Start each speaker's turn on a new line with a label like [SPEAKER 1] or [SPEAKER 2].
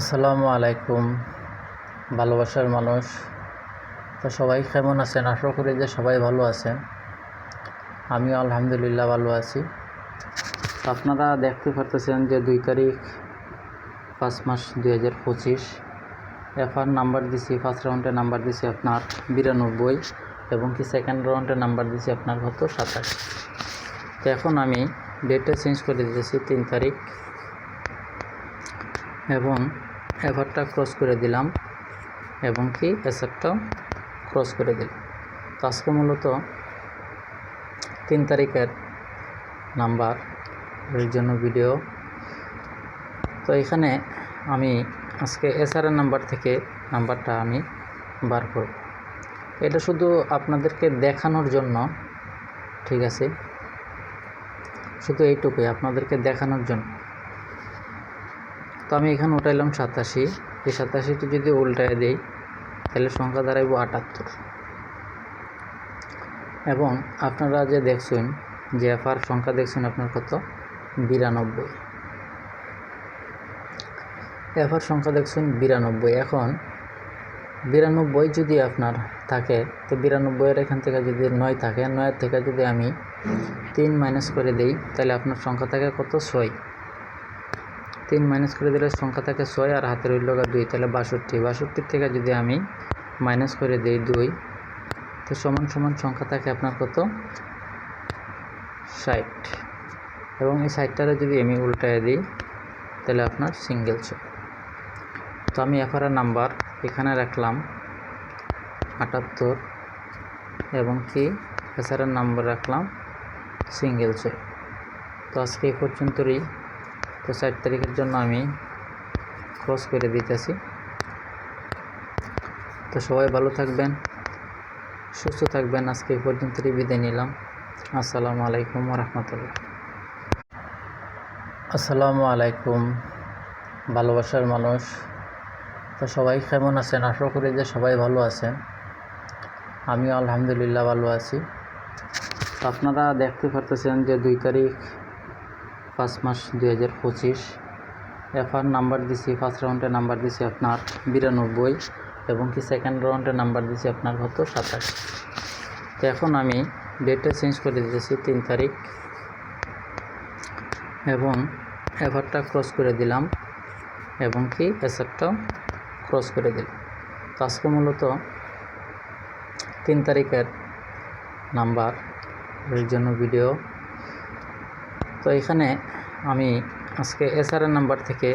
[SPEAKER 1] আসসালামু আলাইকুম, ভালোবাসার মানুষ। তো সবাই কেমন আছেন? আশা করি যে সবাই ভালো আছেন। আমিও আলহামদুলিল্লাহ ভালো আছি। আপনারা দেখতে পারতেছেন যে দুই তারিখ, পাঁচ মাস দুই হাজার পঁচিশ। এফআর নাম্বার দিছি ফার্স্ট রাউন্ডে নাম্বার দিছি আপনার বিরানব্বই এবং কি সেকেন্ড রাউন্ডে নাম্বার দিছি আপনার কত সাতাশ। তো এখন আমি ডেটটা চেঞ্জ করে দিয়েছি তিন তারিখ এবং এভারটা ক্রস করে দিলাম এবং কি এসএফটাও ক্রস করে দিলাম। তো আজকে মূলত তিন তারিখের নাম্বার এর জন্য ভিডিও। তো এখানে আমি আজকে এসআরের নাম্বার থেকে নাম্বারটা আমি বার করব। এটা শুধু আপনাদেরকে দেখানোর জন্য, ঠিক আছে? শুধু এইটুকুই, আপনাদেরকে দেখানোর জন্য। আমি এখানে উঠাইলাম সাতাশি। এই সাতাশিটি যদি উল্টায় দিই, তাহলে সংখ্যা দাঁড়াইব আটাত্তর। এবং আপনারা যে দেখছেন, যে এফার সংখ্যা দেখছেন আপনার কত? বিরানব্বই। এফার সংখ্যা দেখছেন বিরানব্বই। এখন বিরানব্বই যদি আপনার থাকে, তো বিরানব্বইয়ের এখান থেকে যদি নয় থাকে, নয়ের থেকে যদি আমি তিন মাইনাস করে দিই, তাহলে আপনার সংখ্যা থাকে কত? ছয়। তিন মাইনাস করে দিলে সংখ্যা থাকে ছয় আর হাতের রইল দুই, তাহলে বাষট্টি। বাষট্টির থেকে যদি আমি মাইনাস করে দিই দুই, তো সমান সমান সংখ্যা থাকে আপনার কত? ষাট। এবং এই ষাটটারে যদি আমি উল্টায় দিই, তাহলে আপনার সিঙ্গেল ছয়। তো আমি এফআরআর নাম্বার এখানে রাখলাম, আটাত্তর। এবং কি? এসআরের নাম্বার রাখলাম সিঙ্গেল ছয়। তো আজকে এই পর্যন্তই। তো ষাট তারিখের জন্য আমি ক্রস করে দিতেছি। তো সবাই ভালো থাকবেন সুস্থ থাকবেন। আজকে এই পর্যন্তই বিদায় নিলাম। আসসালামু আলাইকুম রহমতুল্লাহ। আসসালামু আলাইকুম ভালোবাসার মানুষ। তো সবাই কেমন আছেন? আশা করি যে সবাই ভালো আছেন। আমিও আলহামদুলিল্লাহ ভালো আছি। আপনারা দেখতে পারতেছেন যে দুই তারিখ পাঁচ মাস দুই হাজার পঁচিশ। এফআর নাম্বার দিছি ফার্স্ট রাউন্ডে নাম্বার দিছি আপনার বিরানব্বই এবং কি সেকেন্ড রাউন্ডে নাম্বার দিছি আপনার কত? সাতাশ। তো এখন আমি ডেটটা চেঞ্জ করে দিয়েছি তিন তারিখ। এবং এফআরটা ক্রস করে দিলাম এবং কি এসএফটাও ক্রস করে দিলাম। তো আজকে মূলত তিন তারিখের নাম্বার এর জন্য ভিডিও তো এখানে আমি আজকে এসআরএন নাম্বার থেকে